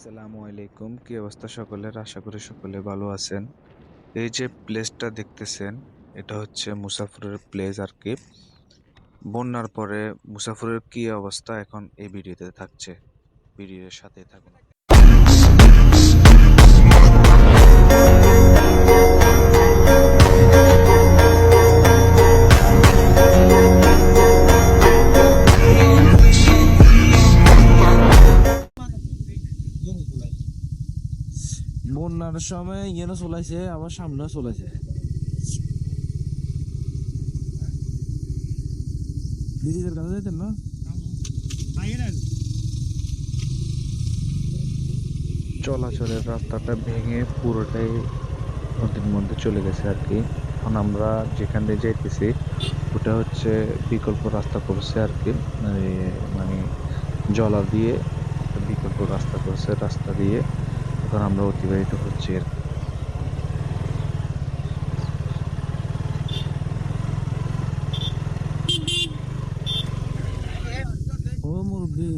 আসসালামু আলাইকুম। কি অবস্থা সকলের? আশা করি সকলে ভালো আছেন। এই যে প্লেসটা দেখতেছেন, এটা হচ্ছে মুসাফরের প্লেস আর কি। বন্যার পরে মুসাফরের কি অবস্থা এখন এই ভিডিওতে থাকছে। ভিডিওর সাথে থাকুন। বন্যার সময় ইয়েনো চলাইছে, আবার সামনে চলাইছে। দিদিদের কাছে যাইতেন না? চলাচলের রাস্তাটা ভেঙে পুরোটাই নদীর মধ্যে চলে গেছে আর কি। এখন আমরা যেখান দিয়ে যাইতেছি, ওটা হচ্ছে বিকল্প রাস্তা করছে আর কি। মানে মানে জলা দিয়ে বিকল্প রাস্তা করছে, রাস্তা দিয়ে এখন আমরা অতিবাহিত হচ্ছি আর কি। ও মুরব্বী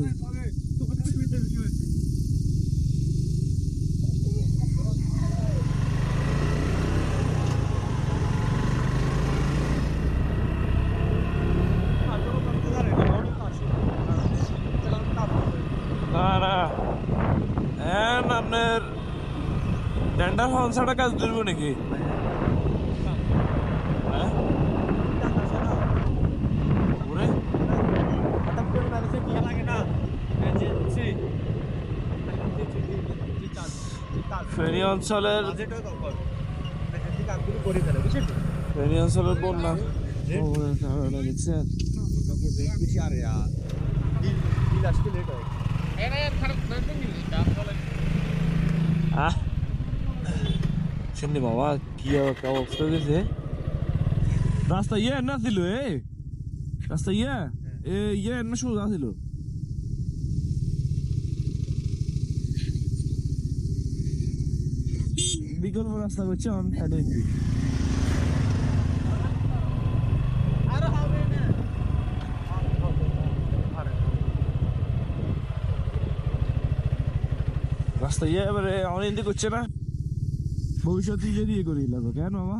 না না এখন আপনার টেন্ডার হনসাটা কাজ ধরবো নাকি? হ্যাঁ? ফেনী অঞ্চলের ফেনী অঞ্চলের বন্যা। ও, কারণে দেখছেন আহ শুননি বাবা কি কি অবস্থা হয়েছে রাস্তা ইয়ে না ছিল এ রাস্তা ইয়ে এ ইয়ে না শুরু ছিল বিকল্প রাস্তা করছে আমি সাইডে রাস্তা ইয়ে এবারে অনেক দিকে করছে না ভবিষ্যতে ইয়ে দিয়ে করি লাগবে কেন বাবা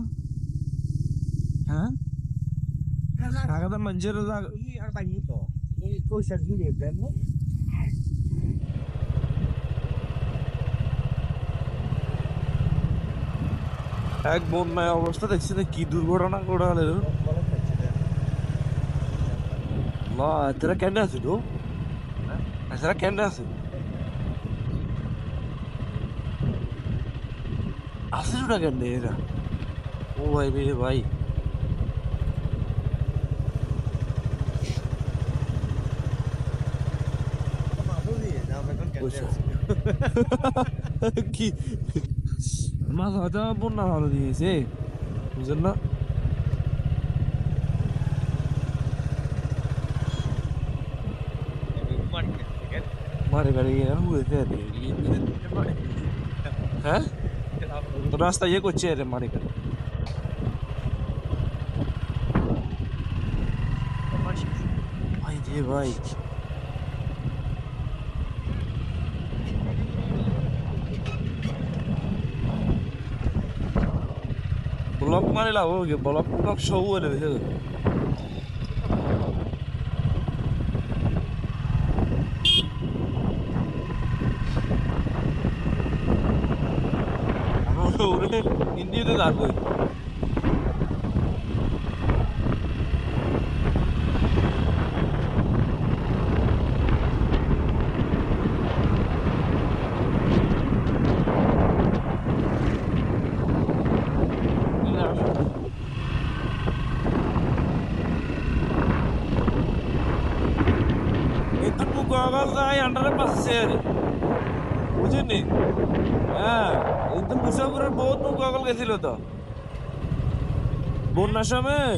হ্যাঁ? ঢাকাতে মানুষের এক বন্যায় অবস্থা দেখছি না কি দুর্ঘটনা ঘটালে না এতটা কেন আছিল এতটা কেন আছিল আসিল না কেন এরা? ও ভাই রে ভাই। কি? মাথা হয়তো বন্যা ভালো দিয়েছে বুঝলেন না? মারে গাড়ি হ্যাঁ? তো রাস্তা ইয়ে করছে রে মারে গাড়ি ভাই রে ভাই ব্লক মারে লাভ হবে ব্লক ஒரு ഇന്ത്യയിൽ നടന്നത് ഗോവ ഹൺഡ്രഡ് പെർസെന്റ് দাঁড় হ্যাঁ এই তো মুসাফিরের বহুত আগল গেছিল তো। বন্যার সময়